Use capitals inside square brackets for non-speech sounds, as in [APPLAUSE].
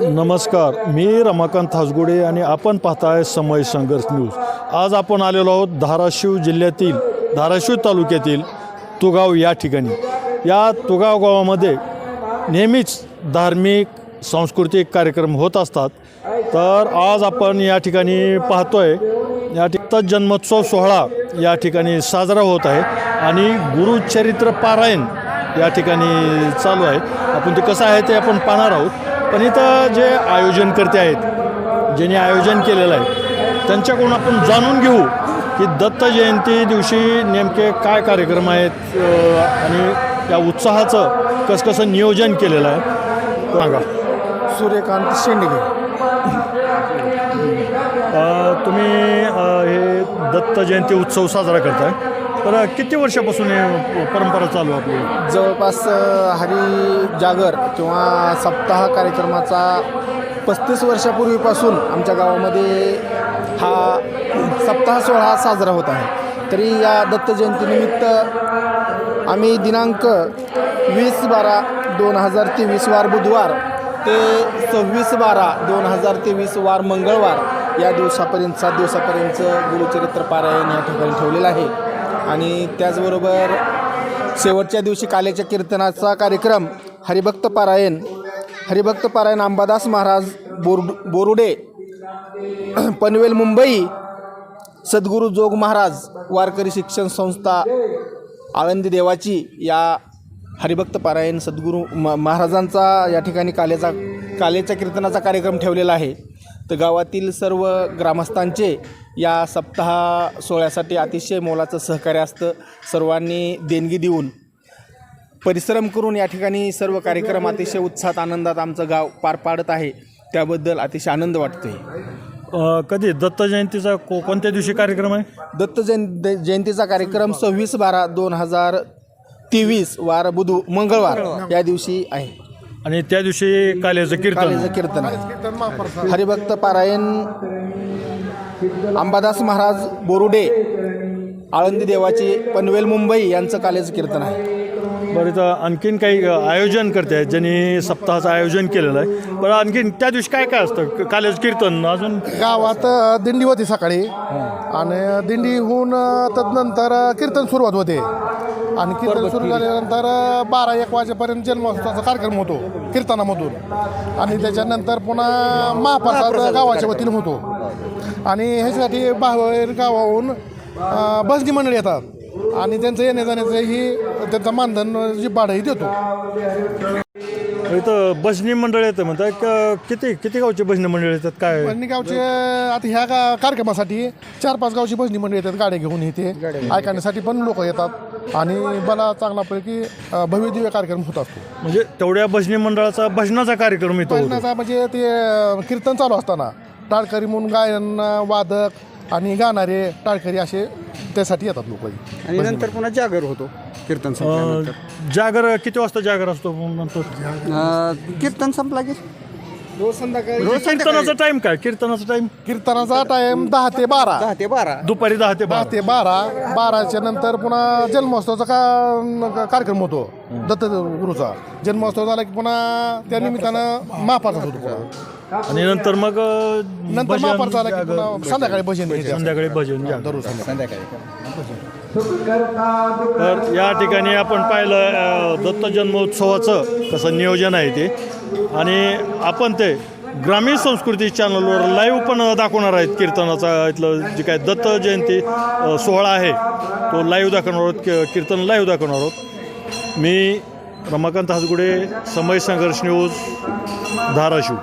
नमस्कार मी रमाकांत हासगुडे आणि आपण पाहताय समय संघर्ष न्यूज. आज आपण आलेलो आहोत धाराशिव जिल्ह्यातील धाराशिव तालुक्यातील तुगाव या ठिकाणी. या तुगाव गावामध्ये नेहमीच धार्मिक सांस्कृतिक कार्यक्रम होत असतात. तर आज आपण या ठिकाणी पाहतोय या ठिकाणी जन्मोत्सव सोहळा या ठिकाणी साजरा होत आहे आणि गुरुचरित्र पारायण या ठिकाणी चालू आहे. आपण ते कसं आहे ते आपण पाहणार आहोत. पण इथं जे आयोजनकर्ते आहेत ज्यांनी आयोजन केलेलं आहे त्यांच्याकडून आपण जाणून घेऊ की दत्त जयंती दिवशी नेमके काय कार्यक्रम आहेत आणि या उत्साहाचं कसं कसं नियोजन केलेलं आहे सांगा. सूर्यकांत शेंडगे. तुम्ही हे दत्त जयंती उत्सव साजरा करताय. तर किती वर्षापासून हे परंपरा चालू आहे आपली? जवळपास अ, हरी जागर किंवा सप्ताह कार्यक्रमाचा पस्तीस वर्षापूर्वीपासून आमच्या गावामध्ये हा सप्ताह सोहळा साजरा होत आहे. तरी या दत्त जयंतीनिमित्त आम्ही दिनांक वीस बारा दोन हजार तेवीस वार बुधवार ते सव्वीस बारा दोन हजार तेवीस वार मंगळवार या दिवसापर्यंत सात दिवसापर्यंत गुरुचरित्र पारायण या ठिकाणी ठेवलेलं आहे. आणि त्याचबरोबर शेवटच्या दिवशी कालेच्या कीर्तनाचा कार्यक्रम हरिभक्त पारायण हरिभक्त पारायण अंबादास महाराज बोर बोरुडे [CLEARS THROAT] पनवेल मुंबई सद्गुरू जोग महाराज वारकरी शिक्षण संस्था आळंदी देवाची या हरिभक्त पारायण सद्गुरू म महाराजांचा या ठिकाणी कालेचा कालेच्या कीर्तनाचा कार्यक्रम ठेवलेला आहे. तर गावातील सर्व ग्रामस्थांचे या सप्ताह सोहळ्यासाठी अतिशय मोलाचं सहकार्य असतं. सर्वांनी देणगी देऊन परिश्रम करून या ठिकाणी सर्व कार्यक्रम अतिशय उत्साहात आनंदात आमचं गाव पार पाडत आहे. त्याबद्दल अतिशय आनंद वाटतोय. कधी? दत्त जयंतीचा को कोणत्या दिवशी कार्यक्रम आहे? दत्त जयं जयंतीचा कार्यक्रम सव्वीस बारा दोन हजार तेवीस वार बुधू मंगळवार या दिवशी आहे. आणि त्या दिवशी काल्याचं कीर्तन. कालेचं कीर्तन. आहे हरिभक्त पारायण अंबादास महाराज बोरुडे आळंदी देवाची पनवेल मुंबई यांचं कालेचं कीर्तन आहे. बरं इथं आणखीन काही आयोजन करते आहेत ज्यांनी सप्ताहाचं आयोजन केलेलं आहे. बरं आणखीन त्या दिवशी काय काय असतं? काल्याचं कीर्तन अजून? गावात अ, दिंडी होती सकाळी. आणि दिंडी होऊन अ, तदनंतर अ, कीर्तन सुरुवात होते. आणि कीर्तन सुरू झाल्यानंतर बारा एक वाजेपर्यंत जन्मोत्सवाचा कार्यक्रम होतो कीर्तनामधून. आणि त्याच्यानंतर पुन्हा महाप्रसाद गावाच्या वतीने होतो. आणि ह्याच्यासाठी बाहेर गावाहून भजनी मंडळी येतात. आणि त्यांचं येण्या जाण्याचं ही त्यांचं मानधन जी भाडंही देतो. इथं भजनी मंडळ येतं म्हणतात. क- किती किती गावची भजनी मंडळ येतात? काय? भजनी गावचे आता ह्या गा कार्यक्रमासाठी चार पाच गावची भजनी मंडळी येतात गाड्या घेऊन इथे. ऐकण्यासाठी पण लोक येतात. आणि मला चांगल्यापैकी भव्य दिव्य कार्यक्रम होत असतो. म्हणजे तेवढ्या भजनी मंडळाचा भजनाचा कार्यक्रम होतो. भजनाचा म्हणजे ते कीर्तन चालू असताना टाळकरी म्हणून गायन वादक आणि गाणारे टाळकरी असे त्यासाठी येतात लोक. आणि नंतर पुन्हा जागर होतो कीर्तन संपल्यानंतर. जागर किती वाजता जागर असतो नंतर? कीर्तन संपला की? रोज संध्याकाळी रोज कीर्तनाचा टाइम काय? कीर्तनाचा टाइम कीर्तनाचा टाइम दहा ते बारा. दहा ते बारा. दुपारी दहा ते दहा बारा ते बारा. बाराच्या नंतर पुन्हा जन्मोत्सवाचा का कार्यक्रम होतो. दत्त गुरुचा. जन्मोत्सव झाला की पुन्हा त्या निमित्तानं महापाचा होतो. पुन्हा आणि नंतर मग अ, नंतर भजन, महापार झाला की पुन्हा संध्याकाळी भजन असतं. संध्याकाळी भजन. दररोज संध्याकाळी. तर या ठिकाणी आपण पाहिलं अ, दत्त जन्मोत्सवाचं कसं नियोजन आहे ते. आणि आपण ते ग्रामीण संस्कृती चॅनलवर लाईव्ह पण दाखवणार आहेत कीर्तनाचा इथलं जे काय दत्त जयंती सोहळा आहे तो लाईव्ह दाखवणार आहोत की- कीर्तन लाईव्ह दाखवणार आहोत. मी रमाकांत हासगुडे समय संघर्ष न्यूज धाराशिव.